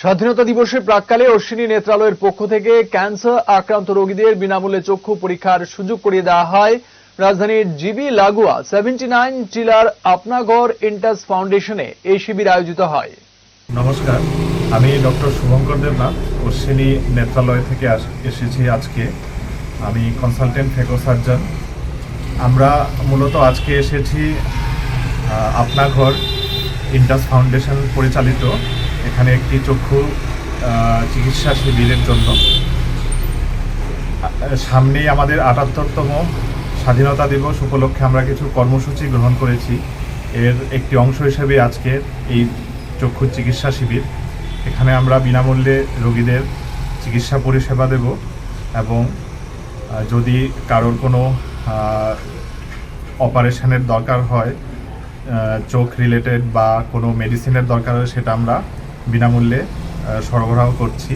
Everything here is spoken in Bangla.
স্বাধীনতা দিবসের প্রাককালে অশ্বিনী নেত্রালয়ের পক্ষ থেকে ক্যান্সার আক্রান্ত রোগীদের বিনামূল্যে চক্ষু পরীক্ষার সুযোগ করিয়ে দেওয়া হয়। রাজধানীর জিবি লাগোয়া সেভেন্টি নাইন টিলার আপনাগড় ইন্টাস ফাউন্ডেশনে এই শিবির আয়োজিত হয়। নমস্কার আমি ডক্টর শুভঙ্কর দেবনাথ অশ্বিনী নেত্রালয় থেকে এসেছি আজকে। আমি কনসালটেন্ট ফেকো সার্জন। আমরা মূলত আজকে এসেছি আহ, আপনা ঘর ইন্টাস ফাউন্ডেশন পরিচালিত এখানে একটি চক্ষু চিকিৎসা শিবিরের জন্য। সামনেই আমাদের আটাত্তরতম স্বাধীনতা দিবস উপলক্ষে আমরা কিছু কর্মসূচি গ্রহণ করেছি। এর একটি অংশ হিসেবে আজকে এই চক্ষু চিকিৎসা শিবির। এখানে আমরা বিনামূল্যে রোগীদের চিকিৎসা পরিষেবা দেব এবং যদি কারোর কোনো অপারেশনের দরকার হয় চোখ রিলেটেড বা কোনো মেডিসিনের দরকার হয়, সেটা আমরা বিনামূল্যে সরবরাহ করছি।